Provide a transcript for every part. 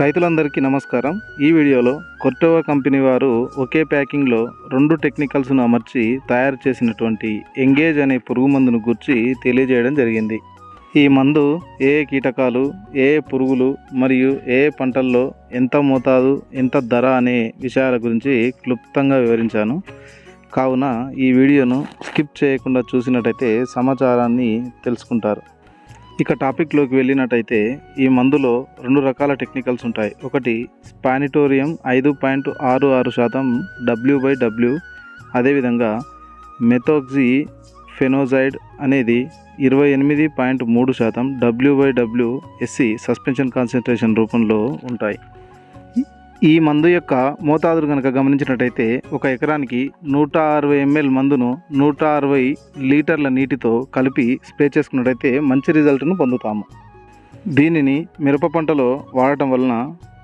రైతులందరికీ నమస్కారం. ఈ వీడియోలో కొర్టోవా కంపెనీ వారు ఒకే ప్యాకింగ్లో రెండు టెక్నికల్స్ను అమర్చి తయారు చేసినటువంటి ఎంగేజ్ అనే పురుగు మందును గుర్చి తెలియజేయడం జరిగింది. ఈ మందు ఏ కీటకాలు ఏ పురుగులు మరియు ఏ పంటల్లో ఎంత మోతాదు ఎంత ధర అనే విషయాల గురించి క్లుప్తంగా వివరించాను. కావున ఈ వీడియోను స్కిప్ చేయకుండా చూసినట్టయితే సమాచారాన్ని తెలుసుకుంటారు. ఇక టాపిక్లోకి వెళ్ళినట్టయితే ఈ మందులో రెండు రకాల టెక్నికల్స్ ఉంటాయి. ఒకటి స్పానిటోరియం ఐదు పాయింట్ ఆరు ఆరు శాతం డబ్ల్యూ బై డబ్ల్యూ అదేవిధంగా మెథోక్జీ ఫెనోజైడ్ అనేది ఇరవై ఎనిమిది పాయింట్ మూడు శాతం W by W SC suspension concentration రూపంలో ఉంటాయి. ఈ మందు యొక్క మోతాదులు కనుక గమనించినట్టయితే ఒక ఎకరానికి నూట అరవై ఎంఎల్ మందును నూట అరవై లీటర్ల నీటితో కలిపి స్ప్రే చేసుకున్నట్టయితే మంచి రిజల్ట్ను పొందుతాము. దీనిని మిరప పంటలో వాడటం వలన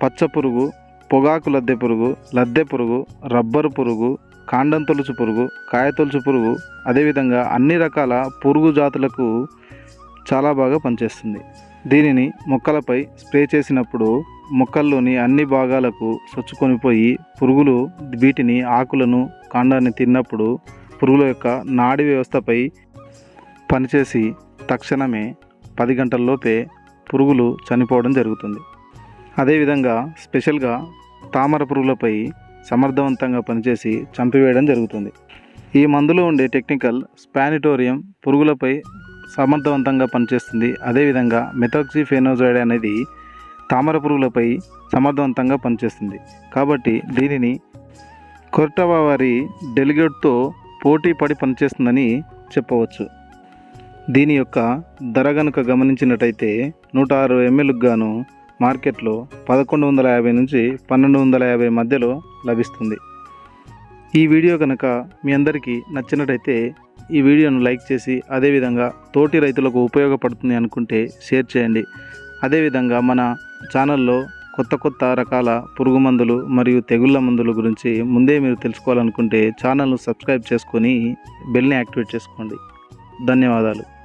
పచ్చ పురుగు పొగాకు లద్దె పురుగు లద్దె పురుగు రబ్బరు పురుగు కాండం తొలుచు పురుగు కాయ తొలుచు పురుగు అదేవిధంగా అన్ని రకాల పురుగు జాతులకు చాలా బాగా పనిచేస్తుంది. దీనిని మొక్కలపై స్ప్రే చేసినప్పుడు మొక్కల్లోని అన్ని భాగాలకు చొచ్చుకొనిపోయి పురుగులు వీటిని ఆకులను కాండాన్ని తిన్నప్పుడు పురుగుల యొక్క నాడి వ్యవస్థపై పనిచేసి తక్షణమే పది గంటల్లోపే పురుగులు చనిపోవడం జరుగుతుంది. అదేవిధంగా స్పెషల్గా తామర పురుగులపై సమర్థవంతంగా పనిచేసి చంపివేయడం జరుగుతుంది. ఈ మందులో ఉండే టెక్నికల్ స్పానిటోరియం పురుగులపై సమర్థవంతంగా పనిచేస్తుంది. అదేవిధంగా మెథాక్సిఫెనోజైడ్ అనేది తామర పురుగులపై సమర్థవంతంగా పనిచేస్తుంది. కాబట్టి దీనిని కొర్టవా వారి డెలిగేట్తో పోటీ పడి పనిచేస్తుందని చెప్పవచ్చు. దీని యొక్క ధర గనుక గమనించినట్టయితే నూట ఆరు ఎంఎల్కి గాను మార్కెట్లో పదకొండు వందల యాభై నుంచి పన్నెండు వందల యాభై మధ్యలో లభిస్తుంది. ఈ వీడియో కనుక మీ అందరికీ నచ్చినట్టయితే ఈ వీడియోను లైక్ చేసి అదేవిధంగా తోటి రైతులకు ఉపయోగపడుతుంది అనుకుంటే షేర్ చేయండి. అదేవిధంగా మన ఛానల్లో కొత్త కొత్త రకాల పురుగు మందులు మరియు తెగుళ్ళ మందుల గురించి ముందే మీరు తెలుసుకోవాలనుకుంటే ఛానల్ను సబ్స్క్రైబ్ చేసుకొని బెల్ని యాక్టివేట్ చేసుకోండి. ధన్యవాదాలు.